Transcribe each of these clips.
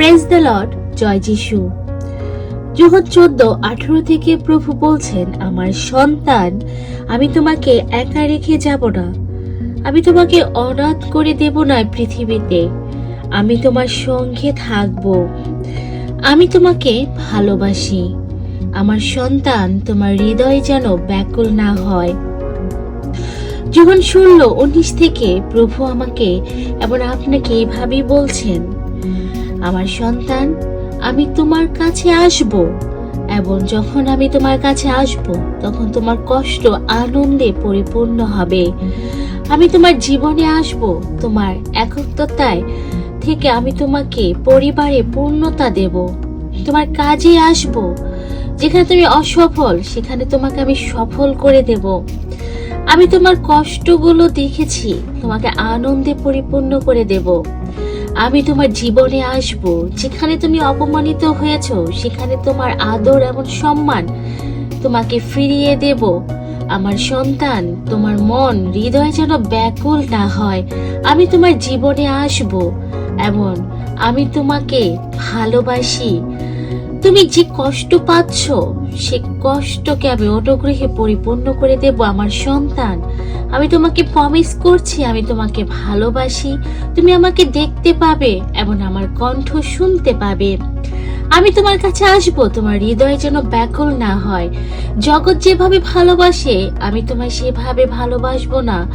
Press the Lord জয় যিশু। যখন চোদ্দ, আঠারো থেকে প্রভু বলছেন, আমার সন্তান, আমি তোমাকে একা রেখে যাব না। আমি তোমাকে অনাথ করে দেব না পৃথিবীতে। আমি তোমার সঙ্গে থাকব। আমি তোমাকে ভালোবাসি। আমার সন্তান, তোমার হৃদয় যেন ব্যাকুল না হয়। যখন ষোলো, উনিশ থেকে প্রভু আমাকে এবং আপনাকে এইভাবেই বলছেন আমার সন্তান, আমি তোমার কাছে আসব। এবং যখন আমি তোমার কাছে আসব, তখন তোমার কষ্ট আনন্দে পরিপূর্ণ হবে। আমি তোমার জীবনে আসব, তোমার একত্বতায় থেকে আমি তোমাকে পরিবারে পূর্ণতা দেব। তোমার কাজে আসব, যেখানে তুমি অসফল, সেখানে তোমাকে আমি সফল করে দেব। আমি তোমার কষ্টগুলো দেখেছি, তোমাকে আনন্দে পরিপূর্ণ করে দেব। আমি তোমার জীবনে আসব। যেখানে তুমি অপমানিত হয়েছ, সেখানে তোমার আদর এবং সম্মান তোমাকে ফিরিয়ে দেব। আমার সন্তান, তোমার মন, হৃদয় যেন ব্যাকুল না হয়। আমি তোমার জীবনে আসব এমন। আমি তোমাকে ভালোবাসি। তুমি যে কষ্ট পাচ্ছ, সে কষ্টকে আমি অনুগ্রহে পরিপূর্ণ করে দেব। আমার সন্তান আমি তোমাকে প্রমিস করছি, আমি তোমাকে ভালোবাসি। তুমি আমাকে দেখতে পাবে এবং আমার কণ্ঠ শুনতে পাবে। আমি তোমার কাছে আসব, তোমার হৃদয় যেন ব্যাকুল না হয়। জগৎ যেভাবে ভালোবাসে, আমি তোমায় সেভাবে ভালোবাসবো না।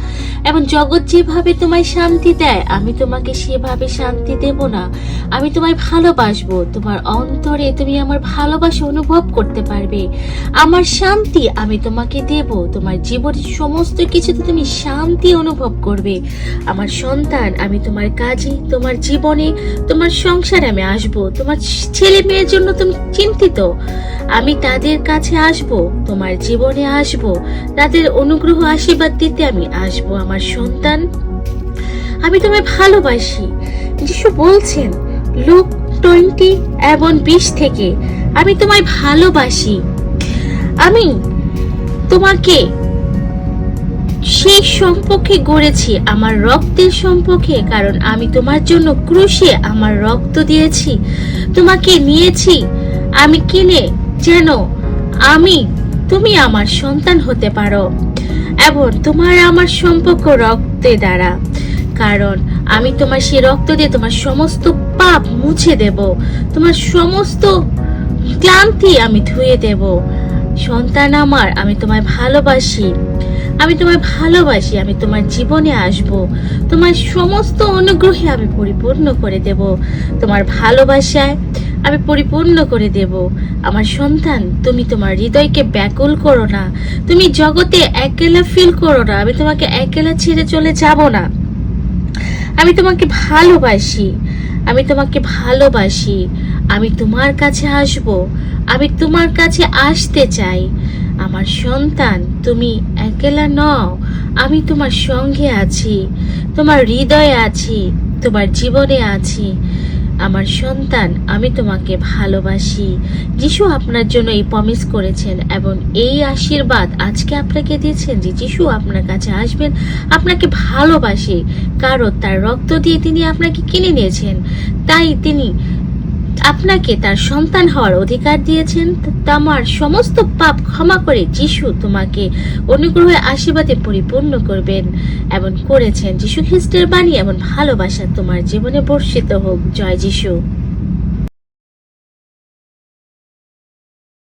এবং জগৎ যেভাবে তোমায় শান্তি দেয়, আমি তোমাকে সেভাবে শান্তি দেব না। আমি তোমায় ভালোবাসবো, তোমার অন্তরে তুমি আমার ভালোবাসা অনুভব করতে পারবে। আমার শান্তি আমি তোমাকে দেব, তোমার জীবনের সমস্ত কিছুতে তুমি শান্তি অনুভব করবে। আমার সন্তান, আমি তোমার কাজে, তোমার জীবনে, তোমার সংসারে আমি আসব, তোমার ছেলে মেয়ের জন্য তুমি চিন্তিত। আমি তাদের কাছে আসব, তোমার জীবনে আসব। তাদের অনুগ্রহ আশীর্বাদ দিতে আমি আসব, আমার সন্তান। আমি তোমায় ভালোবাসি। যিশু বলছেন, লুক টোয়েন্টি এবং বিশ থেকে, আমি তোমায় ভালোবাসি। আমি তোমাকে সেই সম্পর্কে গড়েছি, আমার রক্তের সম্পর্কে, কারণ আমি তোমার জন্য ক্রুশে আমার রক্ত দিয়েছি, তোমাকে নিয়েছি। আমি কিনে যেন আমি, তুমি আমার সন্তান হতে পারো এবং তোমার আমার সম্পর্ক রক্তে দ্বারা। কারণ আমি তোমার সেই রক্ত দিয়ে তোমার সমস্ত পাপ মুছে দেব, তোমার সমস্ত ক্লান্তি আমি ধুয়ে দেব। সন্তান আমার, আমি তোমায় ভালোবাসি। আমি তোমায় ভালোবাসি, আমি তোমার জীবনে আসব। তোমার সমস্ত অনুগ্রহে আমি পরিপূর্ণ করে দেব। তোমার ভালোবাসায় আমি পরিপূর্ণ করে দেব। আমার সন্তান, তুমি তোমার হৃদয়কে ব্যাকুল করো না। তুমি জগতে একেলা ফিল করো না। আমি তোমাকে একেলা ছেড়ে চলে যাব না। আমি তোমাকে ভালোবাসি, আমি তোমাকে ভালোবাসি। আমি তোমার কাছে আসব, আমি তোমার কাছে আসতে চাই। আমার সন্তান, তুমি একেলা নও, আমি তোমার সঙ্গে আছি, তোমার হৃদয়ে আছি, তোমার জীবনে আছি। আমার সন্তান, আমি তোমাকে ভালোবাসি। যিশু আপনার জন্য এই প্রমিস করেছেন এবং এই আশীর্বাদ আজকে আপনাকে দিয়েছেন যে যিশু আপনার কাছে আসবেন, আপনাকে ভালোবাসে। কারণ তার রক্ত দিয়ে তিনি আপনাকে কিনে নিয়েছেন। তাই তিনি আপনাকে তার সন্তান হওয়ার অধিকার দিয়েছেন, তোমার সমস্ত পাপ ক্ষমা করে যিশু তোমাকে অনুগ্রহে আশীর্বাদে পরিপূর্ণ করবেন। এবং করেছেন যিশু খ্রিস্টের বাণী এবং ভালোবাসা তোমার জীবনে বর্ষিত হোক। জয় যিশু।